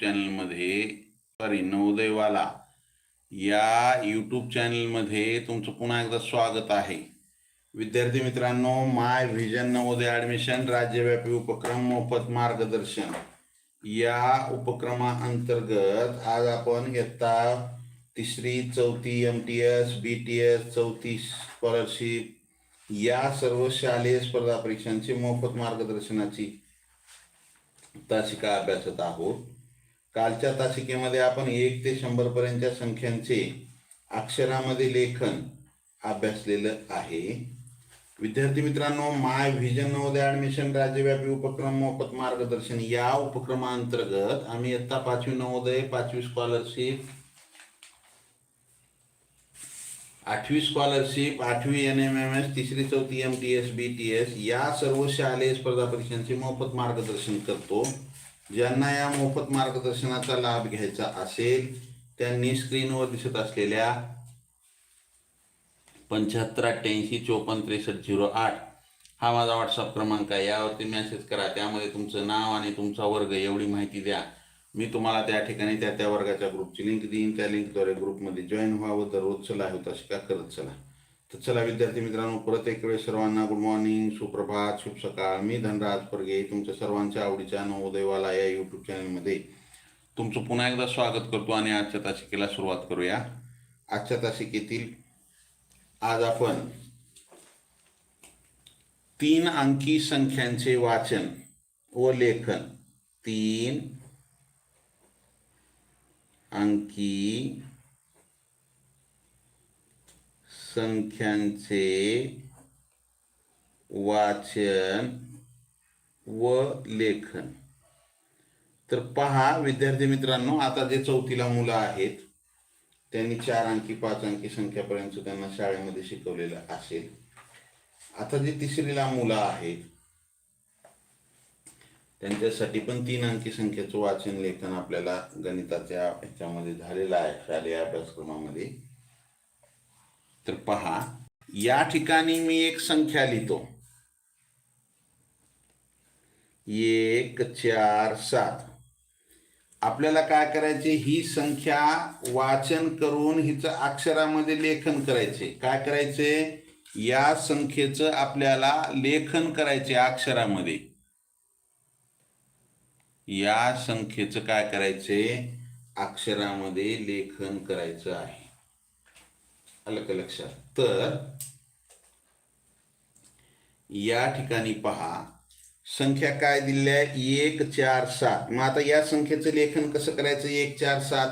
चॅनलमध्ये सॉरी नवोदयवाला. या यूट्यूब चॅनलमध्ये तुमचं पुन्हा एकदा स्वागत आहे. विद्यार्थी मित्रांनो माय व्हिजन नवोदय ॲडमिशन राज्यव्यापी उपक्रम मोफत मार्गदर्शन. या उपक्रमाअंतर्गत आज आपण इयत्ता तिसरी चौथी M T S B T S चौथी स्कॉलरशिप. या सर्व शालेय स्पर्धा परीक्षांची मोफत मार्गदर्शनाची तासिका अभ्यासत आहोत. कालच्या तासिकेमध्ये आपण एक ते शंभर पर्यंतच्या संख्यांचे अक्षरामध्ये लेखन अभ्यासलेलं आहे. विद्यार्थी मित्रांनो माय व्हिजन नवोदय ॲडमिशन राज्यव्यापी उपक्रम मोफत मार्गदर्शन या उपक्रमांतर्गत आम्ही इयत्ता पाचवी नवोदय पाचवी स्कॉलरशिप आठवी स्कॉलरशिप आठवी एन एम एम एस तिसरी चौथी M T S B T S या सर्व शालेय स्पर्धा परीक्षांचे मोफत मार्गदर्शन करतो. ज्यांना या मोफत मार्गदर्शनाचा लाभ घ्यायचा असेल त्यांनी स्क्रीनवर दिसत असलेल्या पंच्याहत्तर अठ्ठ्याऐंशी चोपन्न त्रेसष्ट झिरो आठ हा माझा व्हॉट्सअप क्रमांक आहे. यावरती मेसेज करा. त्यामध्ये तुमचं नाव आणि तुमचा वर्ग एवढी माहिती द्या. मी तुम्हाला त्या ठिकाणी त्या त्या वर्गाच्या ग्रुपची लिंक देईन. त्या लिंकद्वारे ग्रुपमध्ये जॉईन व्हावं. दररोज चला होता शिका करत चला. तर चला विद्यार्थी मित्रांनो परत एक वेळ सर्वांना गुड मॉर्निंग सुप्रभात शुभ सकाळ. मी धनराज परगे तुमच्या सर्वांच्या आवडीच्या नवोदयवाला या यूट्यूब चॅनलमध्ये तुमचं पुन्हा एकदा स्वागत करतो आणि आजच्या तासिकेला सुरुवात करूया. आजच्या तासिकेतील आज आपण तीन अंकी संख्यांचे वाचन व लेखन. तीन अंकी संख्यांचे वाचन व लेखन. तर पहा विद्यार्थी मित्रांनो आता जे चौथीला मुलं आहेत त्यांनी चार अंकी पाच अंकी संख्यापर्यंत त्यांना शाळेमध्ये शिकवलेलं असेल. आता जे तिसरीला मुलं आहेत त्यांच्यासाठी पण तीन अंकी संख्येचं वाचन लेखन आपल्याला गणिताच्या ह्याच्यामध्ये झालेलं आहे शालेय अभ्यासक्रमामध्ये. तर पहा या ठिकाणी मी एक संख्या लिहितो. एक चार सात. आपल्याला काय करायचे? ही संख्या वाचन करून हिचं अक्षरामध्ये लेखन करायचे. काय करायचे? या संख्येचं आपल्याला लेखन करायचे अक्षरामध्ये. या संख्येचं काय करायचे? अक्षरामध्ये लेखन करायचं आहे. आलं का लक्षात तर या ठिकाणी पहा संख्या काय दिल्या एक चार सात. मग आता या संख्येचं लेखन कसं करायचं? एक चार सात.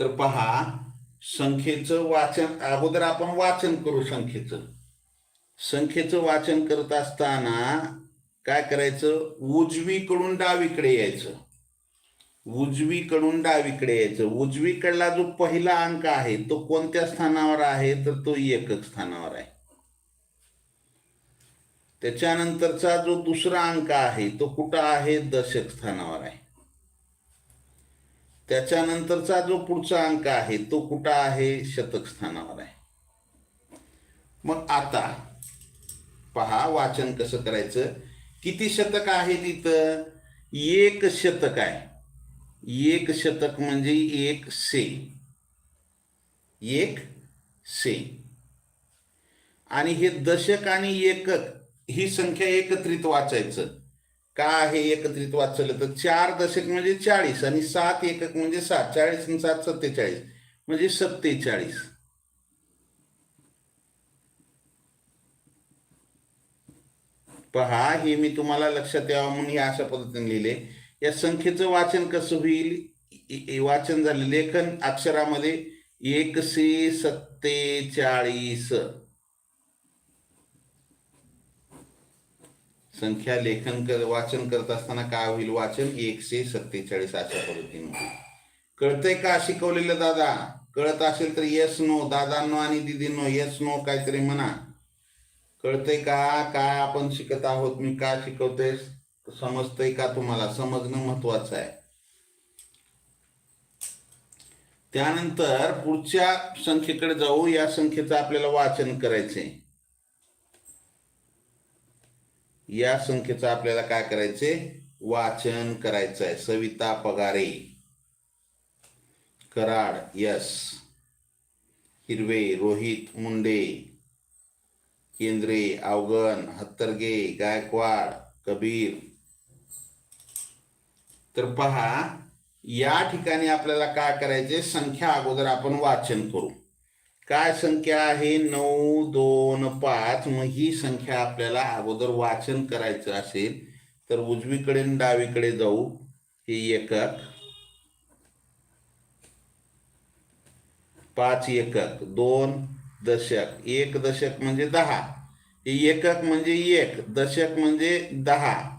तर पहा संख्येचं वाचन अगोदर आपण वाचन करू संख्येचं. संख्येचं वाचन करत असताना काय करायचं? उजवीकडून डावीकडे यायचं. उजवीकडून डावीकडे यायचं. उजवीकडला जो पहिला अंक आहे तो कोणत्या स्थानावर आहे? तर तो एकक स्थानावर आहे. त्याच्यानंतरचा जो दुसरा अंक आहे तो कुठं आहे? दशक स्थानावर आहे. त्याच्यानंतरचा जो पुढचा अंक आहे तो कुठं आहे? शतक स्थानावर आहे. मग आता पहा वाचन कसं करायचं? किती शतक आहे तिथं? एक शतक आहे. एक शतक म्हणजे एक से. एक से. आणि हे दशक आणि एकक ही संख्या एकत्रित वाचायचं. का आहे एकत्रित वाचलं? तर चार दशक म्हणजे चाळीस आणि सात एकक म्हणजे सात. चाळीस आणि सात सत्तेचाळीस. म्हणजे सत्तेचाळीस. पहा हे मी तुम्हाला लक्षात यावं म्हणून हे अशा पद्धतीने लिहिले. या संख्येचं वाचन कसं होईल? वाचन झालं. लेखन अक्षरामध्ये एकशे सत्तेचाळीस. संख्या लेखन कर वाचन करत असताना काय होईल? वाचन एकशे सत्तेचाळीस अशा पद्धतीने कळतंय का शिकवलेलं दादा? कळत असेल तर येस नो दादांनो आणि दिदींनो येस नो काहीतरी म्हणा. कळतंय का? काय आपण शिकत आहोत? मी काय शिकवतोय? समजतंय का तुम्हाला? समजणं महत्वाचं आहे. त्यानंतर पुढच्या संख्येकडे जाऊ. या संख्येचं आपल्याला वाचन करायचंय. या संख्येचं आपल्याला काय करायचंय? वाचन करायचं आहे सविता पगारे. कराड यस. हिरवे रोहित मुंडे. केंद्रे अवगण हत्तरगे गायकवाड कबीर. तर पहा या ठिकाणी आपल्याला काय करायचे? संख्या अगोदर आपण वाचन करू. काय संख्या आहे? नऊ दोन पाच. मग ही संख्या आपल्याला अगोदर वाचन करायचं असेल तर उजवीकडे डावीकडे जाऊ. हे एकक. पाच एकक. दोन दशक. एक दशक म्हणजे दहा. हे एकक म्हणजे एक. दशक म्हणजे दहा.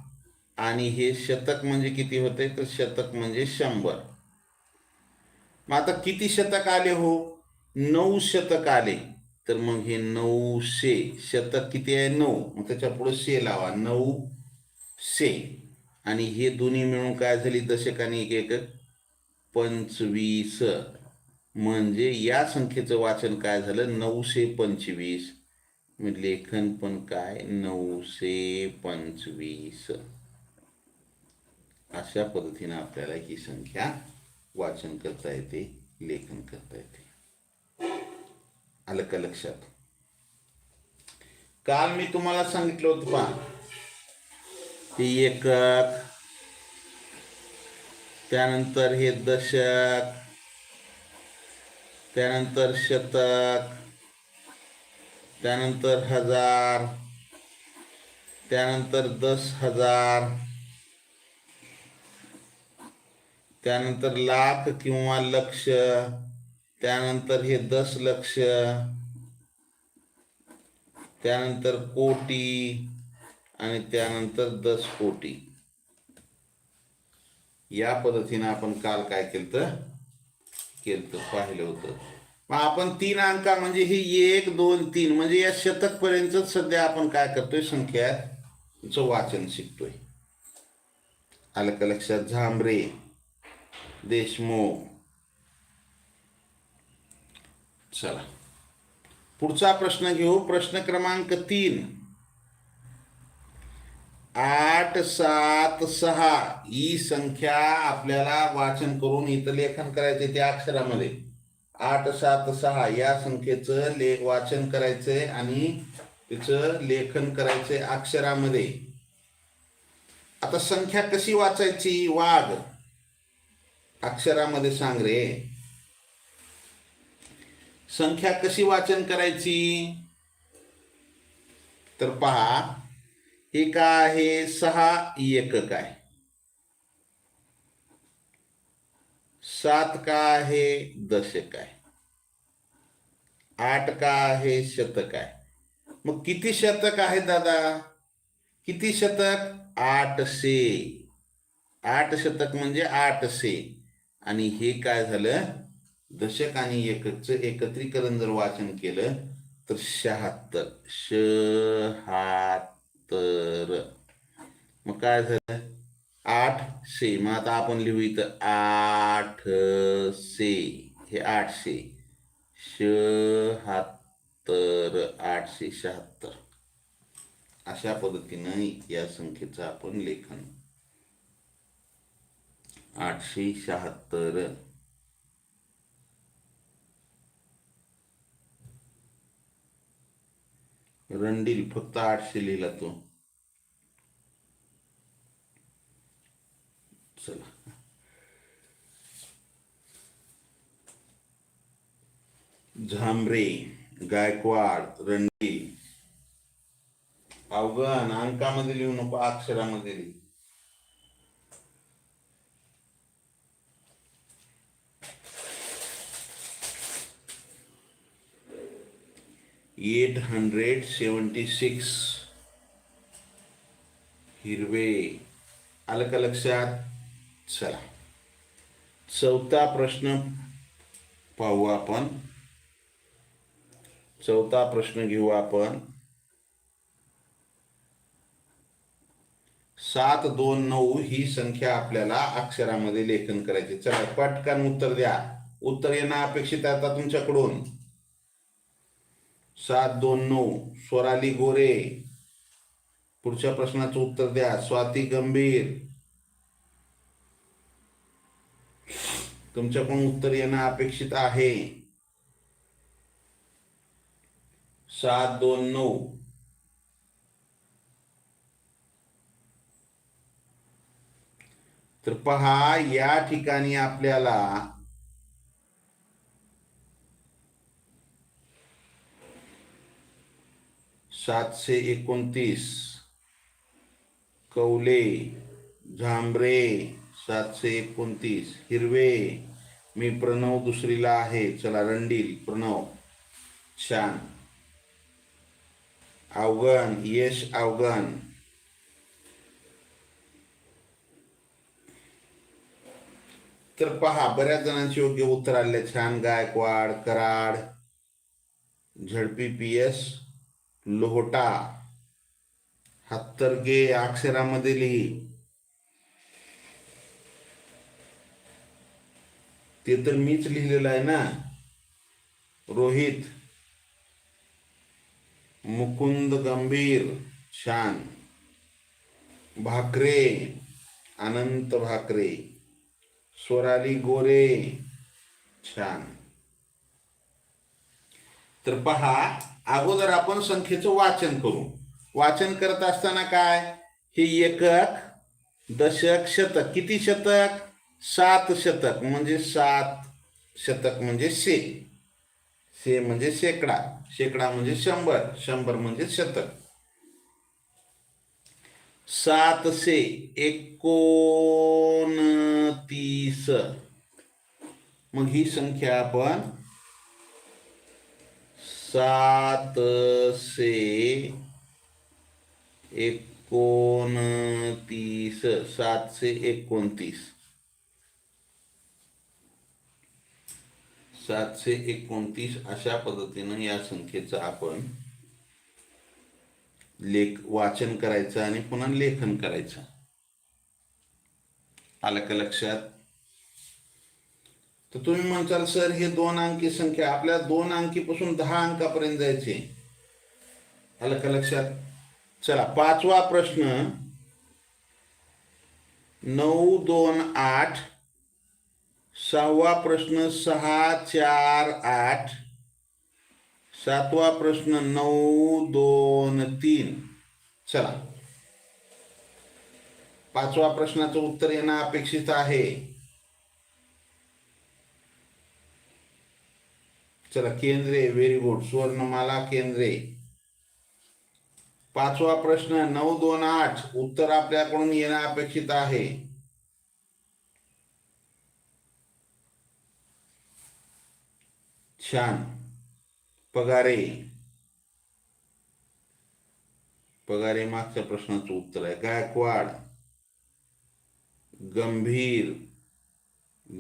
आणि हे शतक म्हणजे किती होते? तर शतक म्हणजे शंभर. मग आता किती शतक आले हो? नऊ शतक आले. तर मग हे नऊशे. शतक किती आहे? नऊ. मग त्याच्या पुढे शे लावा. नऊ शे. आणि हे दोन्ही मिळून काय झाली? दशकाने एक एक पंचवीस. म्हणजे या संख्येचं वाचन काय झालं? नऊशे पंचवीस. लेखन पण काय? नऊशे पंचवीस. अशा पद्धतीने आपल्याला ही संख्या वाचन करता येते लेखन करता येते. आलं का लक्षात? काल मी तुम्हाला सांगितलं होतं पहा. ते एकक त्यानंतर हे दशक त्यानंतर शतक त्यानंतर हजार त्यानंतर दस हजार त्यानंतर लाख किंवा लक्ष त्यानंतर हे दस लक्ष त्यानंतर कोटी आणि त्यानंतर दस कोटी. या पद्धतीने आपण काल काय केलं केलं पाहिलं होतं. मग आपण तीन अंका म्हणजे ही एक दोन तीन म्हणजे या शतक पर्यंत सध्या आपण काय करतोय? संख्याचं वाचन शिकतोय. आलं का लक्षात? झांबरे. देशमुख चला पुढचा प्रश्न घेऊ प्रश्न क्रमांक तीन आठ सात सहा ही संख्या आपल्याला वाचन करून इथं लेखन करायचे त्या अक्षरामध्ये आठ सात सहा या संख्येचं ले वाचन करायचंय आणि तिचं लेखन करायचंय अक्षरामध्ये आता संख्या कशी वाचायची वाघ अक्षरामध्ये सांग रे. संख्या कशी वाचन करायची? तर पहा एका आहे सहा एकक आहे सात का आहे दशक आहे आठ का आहे शतक आहे मग किती शतक आहे दादा? किती शतक? आठशे. आठ शतक म्हणजे आठशे. आणि हे काय झालं? दशक आणि एककचं एकत्रीकरण जर वाचन केलं तर शहात्तर. शहात्तर. मग काय झालं? आठशे मग आता आपण लिहू इथं. आठशे हे आठशे शहात्तर. आठशे शहात्तर. अशा पद्धतीनं या संख्येचं आपण लेखन आठशे शहात्तर. रणडील फक्त आठशे लिहिला तो. चला. झांबरे गायकवाड रणडील अवगण अंकामध्ये लिहू नको अक्षरामध्ये लिही. Eight hundred seventy six Hirve. आलं का लक्षात चला. चौथा प्रश्न पाहू आपण. चौथा प्रश्न घेऊ आपण. सात दोन नऊ ही संख्या आपल्याला अक्षरामध्ये लेखन करायची. चला पटकन उत्तर द्या. उत्तर येणं अपेक्षित आहे आता तुमच्याकडून. सात दोन नऊ. स्वराली गोरे. पुढच्या प्रश्नाचं उत्तर द्या. स्वाती गंभीर. तुमच्याकडून उत्तर येणं अपेक्षित आहे. सात दोन नऊ. तर पहा या ठिकाणी आपल्याला सातशे एकोणतीस. कौले झांबरे सातशे एकोणतीस. हिरवे मी प्रणव दुसरीला आहे. चला रणडील प्रणव. छान. अवगण यश अवगण. तर पहा बऱ्याच जणांची योग्य उत्तर आले छान गायकवाड कराड झडपी पी एस. लोहोटा हत्तरगे अक्षरामध्ये लिही. ते तर मीच लिहिलेलं आहे ना? रोहित मुकुंद गंभीर शान भाकरे अनंत भाकरे स्वराली गोरे छान. तर पहा अगोदर आपण संख्येचं वाचन करू. वाचन करत असताना काय? हे एकक दशक शतक. किती शतक? सात शतक. म्हणजे सात शतक म्हणजे शे. शे म्हणजे शेकडा. शेकडा म्हणजे शंभर. शंभर म्हणजे शतक. सातशे एकोणतीस. मग ही संख्या आपण सातशे एकोणतीस सातशे एकोणतीस. सातशे एकोणतीस अशा पद्धतीनं या संख्येचं आपण लेख वाचन करायचं आणि पुन्हा लेखन करायचं. आलं का लक्षात? तर तुम्ही म्हणताल सर हे दोन अंकी संख्या आपल्या दोन अंकीपासून दहा अंकापर्यंत जायचे. आलं का लक्षात? चला पाचवा प्रश्न. नऊ दोन आठ. सहावा प्रश्न सहा चार आठ. सातवा प्रश्न नऊ दोन तीन. चला. पाचवा प्रश्नाचं उत्तर येणं अपेक्षित आहे. चला केंद्रे व्हेरी गुड सुवर्णमाला केंद्रे. पाचवा प्रश्न नऊ दोन आठ. उत्तर आपल्याकडून येणं अपेक्षित आहे. छान. पगारे. पगारे मागच्या प्रश्नाचं उत्तर आहे. गायकवाड. गंभीर.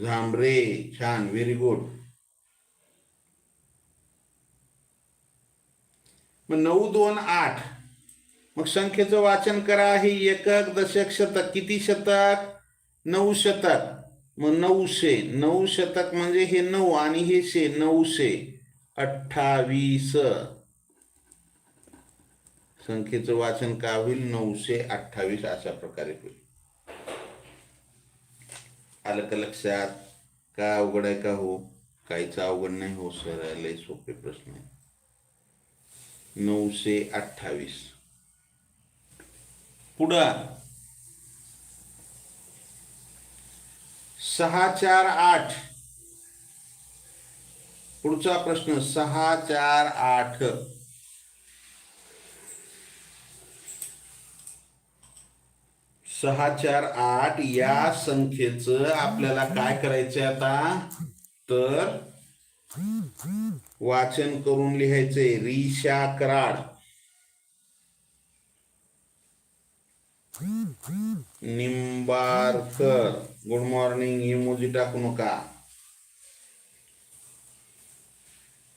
झांबरे. छान व्हेरी गुड मग नऊ दोन आठ. मग संख्येचं वाचन करा. हे एकक दशक शतक. किती शतक? नऊ शतक. मग नऊशे. नऊ शतक म्हणजे हे नऊ आणि हे शे नऊशे. अठ्ठावीस. संख्येचं वाचन का होईल? नऊशे अठ्ठावीस अशा प्रकारे होईल. आलं का लक्षात? काय अवघड आहे का हो? काहीच अवघड नाही हो सर. लय सोपे प्रश्न आहे नऊशे अठ्ठावीस. पुढं. सहा चार आठ. पुढचा प्रश्न सहा चार आठ. सहा चार आठ या संख्येचं आपल्याला काय करायचं आता? तर वाचन करून लिहायचंय. Risha Karad. Nimbarkar good morning. Emoji टाकू नका.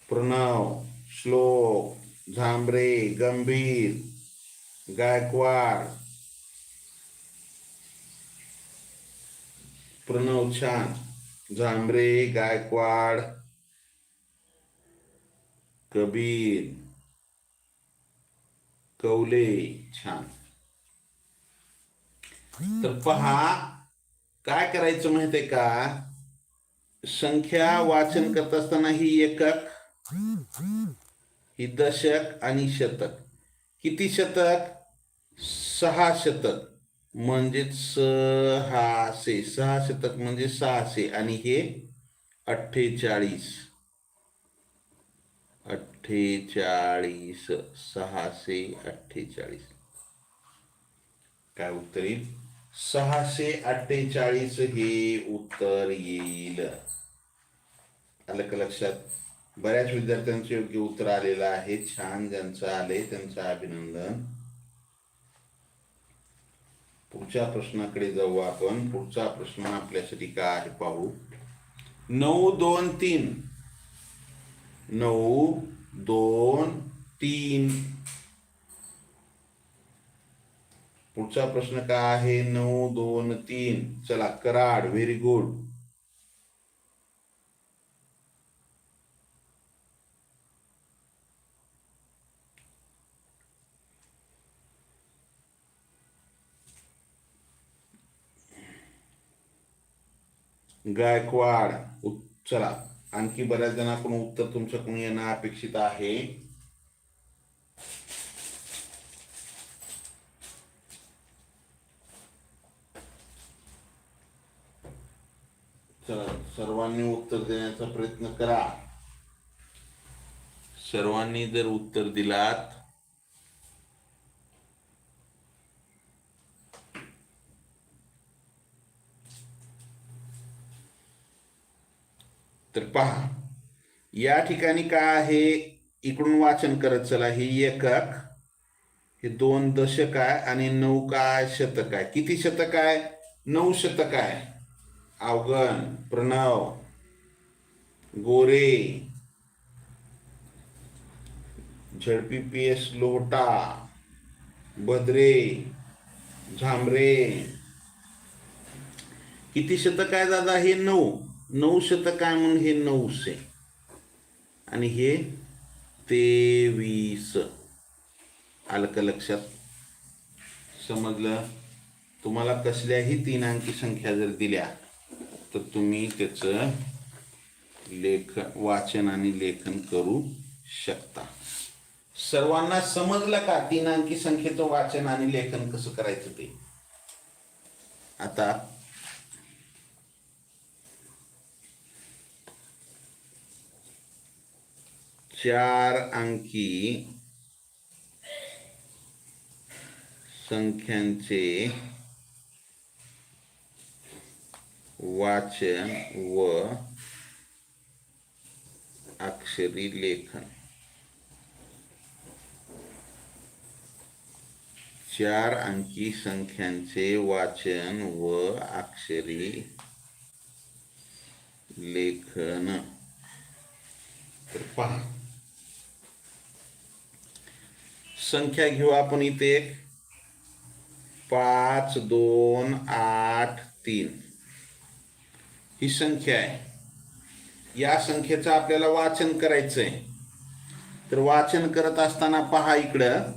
प्रणव. श्लोक. झांबरे. गंभीर. गायकवाड. प्रणव छान. झांबरे. गायकवाड. कबीर कौले छान. तर पहा काय करायचं माहितीये का? संख्या वाचन करत असताना ही एकक ही दशक आणि शतक. किती शतक? सहा शतक. म्हणजे सहाशे. सहा शतक म्हणजे सहाशे आणि हे अठ्ठेचाळीस. अठ्ठेचाळीस सहाशे अठ्ठेचाळीस. काय उत्तर येईल? सहाशे अठ्ठेचाळीस हे उत्तर येईल. आलं का लक्षात? बऱ्याच विद्यार्थ्यांचे योग्य उत्तर आलेलं आहे. छान ज्यांचं आले त्यांचं अभिनंदन. पुढच्या प्रश्नाकडे जाऊ आपण. पुढचा प्रश्न आपल्यासाठी काय आहे पाहू? नऊ दोन तीन. नऊ दोन तीन. पुढचा प्रश्न काय आहे? नऊ दोन तीन. चला कराड व्हेरी गुड. गायकवाड चला. आणखी बऱ्याच जणांकडून उत्तर तुमच्याकडून येणं अपेक्षित आहे. सर्वांनी उत्तर देण्याचा प्रयत्न करा. सर्वांनी जर उत्तर दिलात तर पहा या ठिकाणी काय आहे? इकडून वाचन करत चला. हे एकक हे दोन दशक आहे आणि नऊ काय? शतक आहे. किती शतक आहे? नऊ शतक आहे. Avagan Pranav Gore Zadpi P S Lota Badre Zambre. किती शतक आहे दादा? हे नऊ. नऊ शतक आहे म्हणून हे नऊशे? आणि हे तेवीस. आलं का लक्षात? समजलं? तुम्हाला कसल्याही तीन अंकी संख्या जर दिल्या तर तुम्ही त्याचं लेख वाचन आणि लेखन करू शकता. सर्वांना समजलं का तीन अंकी संख्येचं वाचन आणि लेखन कसं करायचं ते? आता चार अंकी संख्यांचे वाचन व अक्षरी लेखन. चार अंकी संख्यांचे वाचन व अक्षरी लेखन. तर पहा. संख्या घेऊ आपण इथे एक. पाच दोन आठ तीन. ही संख्या आहे. या संख्येचं आपल्याला वाचन करायचं आहे तर वाचन करत असताना पहा इकडं.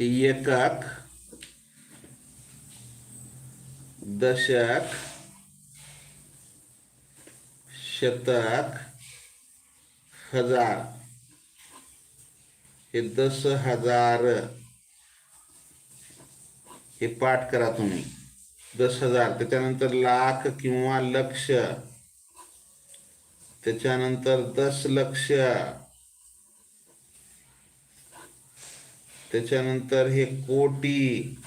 एकक दशक शतक हजार. हे दस हजार. हे पाठ करा तुम्ही. दस हजार. त्याच्यानंतर लाख किंवा लक्ष. त्याच्यानंतर दस लक्ष. त्याच्यानंतर हे कोटी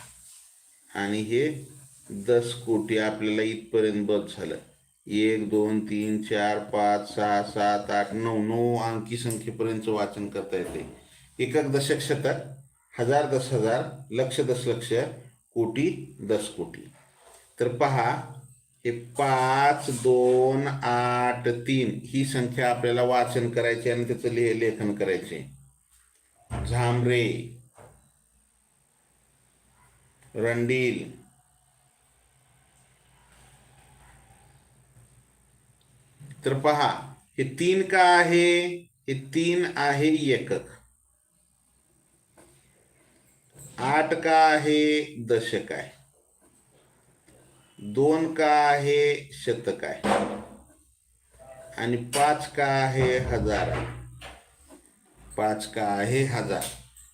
आणि हे दस कोटी. आपल्याला इथपर्यंत बस झालं. एक दोन तीन चार पाच सहा सात आठ नऊ नऊ अंकी संख्येपर्यंत वाचन करता येते. एकक दशक शतक हजार दस हजार लक्ष दस लक्ष कोटी दस कोटी. तर पहा हे पाच दोन आठ तीन ही संख्या आपल्याला वाचन करायची आणि त्याचं ले लेखन करायचे. झांबरे रंडील तर पहा हे तीन का आहे? हे तीन आहे एकक. आठ का आहे दशक आहे. दोन का आहे शतक आहे. आणि पाच का आहे हजार आहे. पाच का आहे हजार.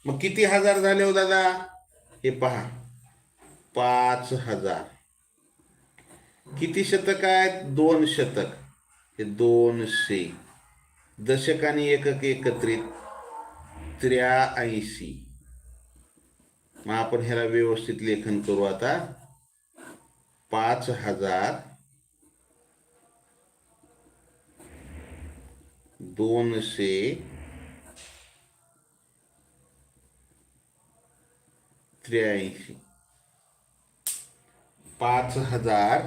मग किती हजार झाले हो दादा? हे पहा. पाच हजार. किती शतक आहेत? दोन शतक. हे दोनशे. दशक आणि एकक एकत्रित त्र्याऐंशी. आपण ह्याला व्यवस्थित लेखन करू आता. पाच हज़ार दोनशे त्र्याऐंशी. पाच हज़ार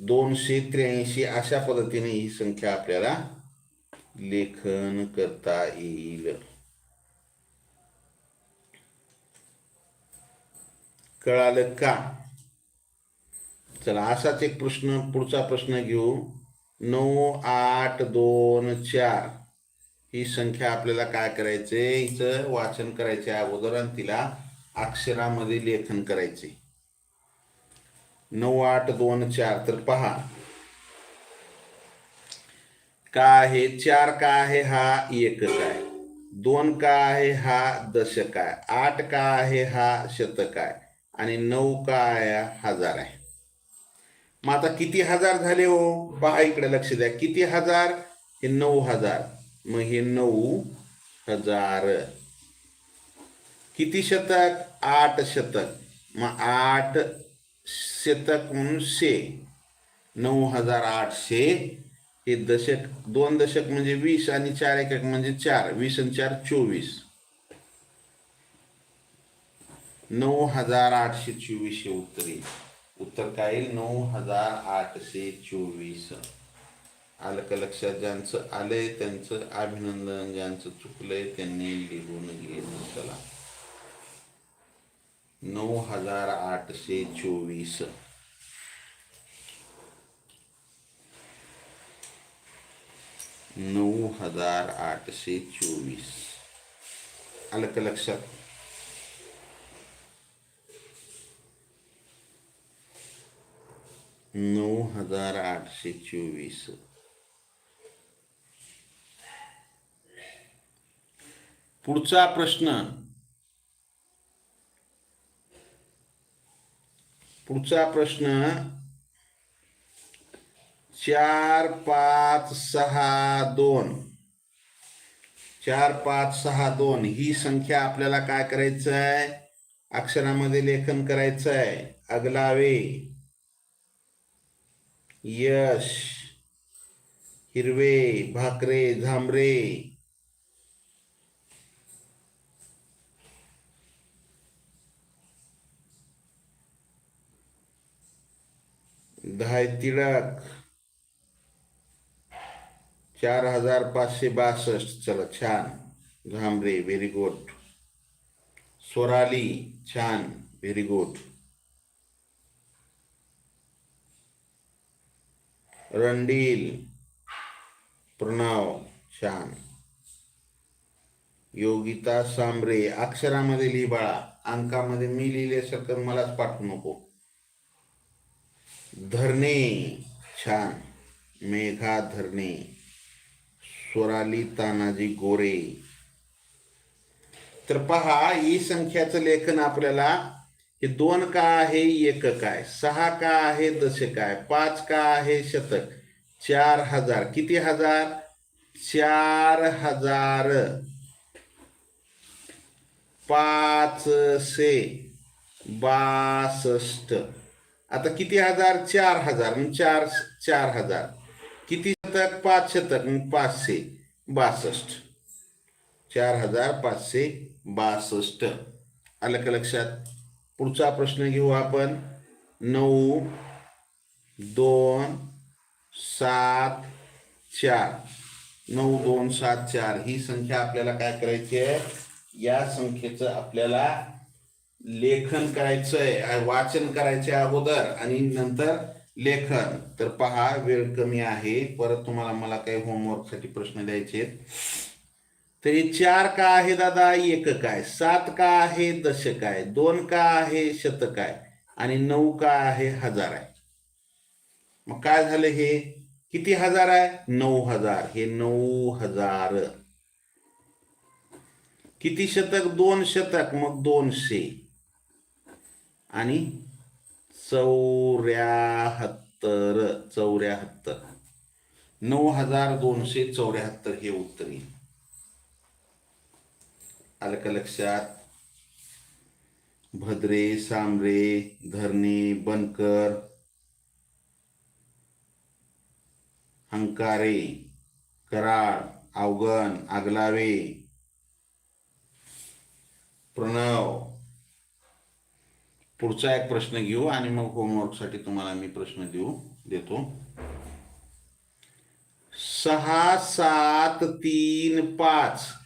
दोनशे त्र्याऐंशी अशा पद्धतीने ही संख्या आपल्याला लेखन करता येईल. कळालं का? चला असाच एक प्रश्न पुढचा प्रश्न घेऊ. नऊ आठ दोन चार. ही संख्या आपल्याला काय करायचे? हिचं वाचन करायचे अगोदर आणि तिला अक्षरामध्ये लेखन करायचे. नऊ आठ दोन चार. तर पहा. का आहे? चार का आहे? हा एकक आहे. दोन का आहे? हा दशक आहे. आठ का आहे? हा शतक आहे. आणि नऊ काया हजार आहे. मग आता किती हजार झाले हो? पहा इकडे लक्ष द्या. किती हजार? हे नऊ हजार. मग हे नऊ हजार. किती शतक? आठ शतक. मग आठ शतक म्हणून शे. नऊ हजार आठशे. हे दशक दोन दशक म्हणजे वीस आणि चार एकक म्हणजे चार. वीस आणि चार चोवीस. नऊ हजार आठशे चोवीस हे उत्तर. येईल उत्तर काय येईल? नऊ हजार आठशे चोवीस. आलं का लक्षात? ज्यांचं आलंय त्यांचं अभिनंदन ज्यांचं चुकलंय त्यांनी लिहून घेऊन चला. नऊ हजार आठशे चोवीस. नऊ हजार आठशे चोवीस. आलं का लक्षात? नऊ हजार आठशे चोवीस. पुढचा प्रश्न. पुढचा प्रश्न. चार पाच सहा दोन. चार पाच सहा दोन. ही संख्या आपल्याला काय करायचं आहे अक्षरामध्ये लेखन करायचं आहे अगलावे. यश, हिरवे, भाकरे, झांबरे। धाय तिळक चार हज़ार पाचशे बासष्ट, चला छान, झांबरे व्हेरी गुड स्वराली छान व्हेरी गुड रणडील प्रणव छान योगिता सांबरे अक्षरामध्ये लिही बाळा अंकामध्ये मी लिहिल्यासारखं मलाच पाठवू नको. धरणे छान. मेघा धरणे. स्वराली तानाजी गोरे. तर पहा ही संख्याचं लेखन आपल्याला हे दोन का आहे एक काय? सहा का आहे दशक आहे पाच का आहे शतक? चार हजार. किती हजार? चार हजार. पाचशे बासष्ट. आता किती हजार? चार हजार. चार चार हजार. किती शतक? पाच शतक. पाचशे बासष्ट. चार हजार पाचशे बासष्ट. आलं का लक्षात? पुढचा प्रश्न घेऊ आपण. नऊ दोन सात चार. नऊ दोन सात चार. ही संख्या आपल्याला काय करायची आहे? या संख्येचं आपल्याला लेखन करायचं आहे वाचन करायचे अगोदर आणि नंतर लेखन. तर पहा वेळ कमी आहे. परत तुम्हाला मला काही होमवर्कसाठी प्रश्न द्यायचे आहेत. तरी चार का आहे दादा? एकक आहे सात का आहे? दशक आहे दोन का आहे? शतक आहे आणि नऊ का आहे? हजार आहे. मग काय झालं हे? किती हजार आहे? नऊ हजार. हे नऊ हजार. किती शतक? दोन शतक. मग दोनशे. आणि चौऱ्याहत्तर. चौऱ्याहत्तर. नऊ हजार दोनशे चौऱ्याहत्तर हे उत्तर. येईल आलं का लक्षात. भद्रे सांबरे धरणे बनकर. हंकारे कराड अवगण आगलावे. प्रणव. पुढचा एक प्रश्न घेऊ आणि मग होमवर्कसाठी तुम्हाला मी प्रश्न देऊ देतो. सहा सात तीन पाच.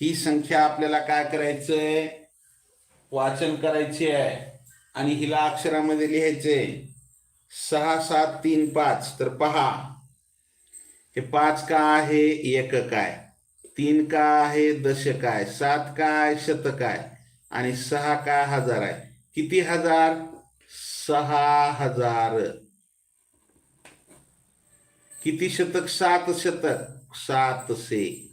ही संख्या आपल्याला काय करायचंय? वाचन करायची आहे. आणि हिला अक्षरामध्ये लिहायचे सहा सात तीन पाच. तर पहा. हे पाच का आहे? एक काय? तीन का आहे? दशक आहे सात काय? शतक आहे आणि सहा का हजार आहे? किती हजार? सहा हजार. किती शतक? सात शतक. सातशे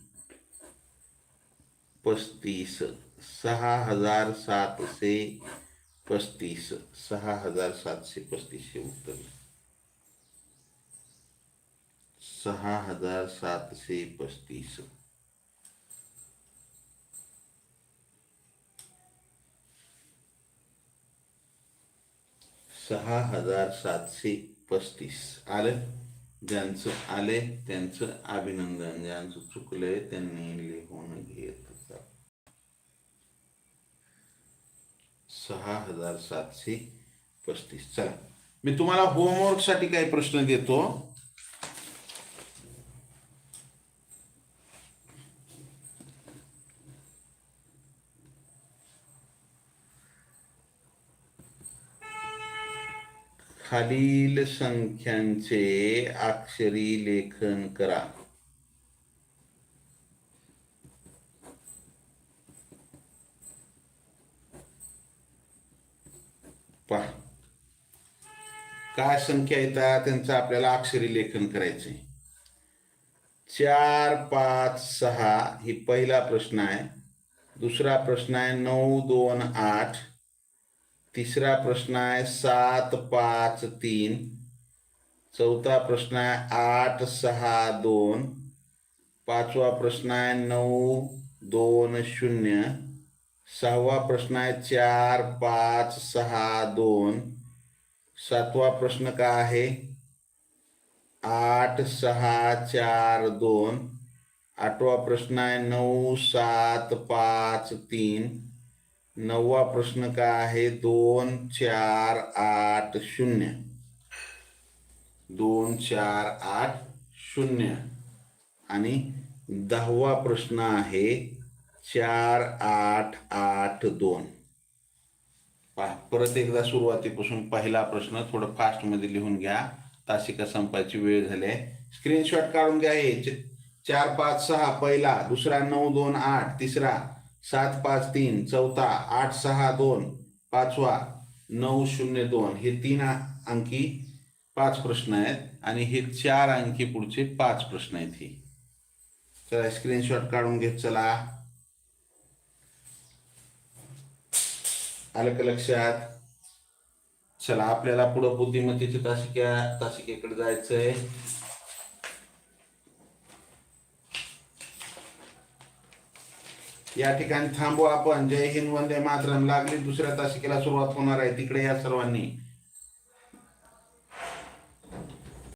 पस्तीस सहा हज़ार सातशे पस्तीस सहा हज़ार सातशे पस्तीस हे उत्तर सहा हज़ार सातशे पस्तीस सहा हज़ार सातशे पस्तीस आलं ज्यांचं आले त्यांचं अभिनंदन ज्यांचं चुकलंय त्यांनी लिहून घेत। सहा हज़ार सातशे पस्तीस. चला. मी तुम्हाला होमवर्क साठी काही प्रश्न देतो. खालील संख्यांचे अक्षरी लेखन करा. पहा. काय संख्या येतात? त्यांचं आपल्याला अक्षरी लेखन करायचंय. चार पाच सहा ही पहिला प्रश्न आहे. दुसरा प्रश्न आहे नऊ दोन आठ. तिसरा प्रश्न आहे सात पाच तीन. चौथा प्रश्न आहे आठ सहा दोन. पाचवा प्रश्न आहे नऊ दोन शून्य. सहावा प्रश्न आहे चार पाच सहा दोन. सातवा प्रश्न का आहे? आठ सहा चार दोन. आठवा प्रश्न आहे नऊ सात पाच तीन. नववा प्रश्न का आहे? दोन चार आठ शून्य. दोन चार आठ शून्य. आणि दहावा प्रश्न आहे चार आठ आठ दोन. पहा परत एकदा सुरुवातीपासून पहिला प्रश्न थोडं फास्टमध्ये लिहून घ्या. तासिका संपायची वेळ झाली आहे. स्क्रीनशॉट काढून घ्या हे. चार पाच सहा पहिला दुसरा नऊ दोन आठ तिसरा सात पाच तीन चौथा आठ सहा दोन पाचवा नऊ शून्य दोन. हे तीन अंकी पाच प्रश्न आहेत आणि हे चार अंकी पुढचे पाच प्रश्न आहेत हे. चला स्क्रीनशॉट काढून घेत चला. आलं का लक्षात. चला आपल्याला पुढं बुद्धिमत्तेच्या तासिक्या तासिकेकडे जायचंय. या ठिकाणी थांबू आपण. जय हिंद वंदे मातरम. लागली दुसऱ्या तासिकेला सुरुवात होणार आहे. तिकडे या सर्वांनी.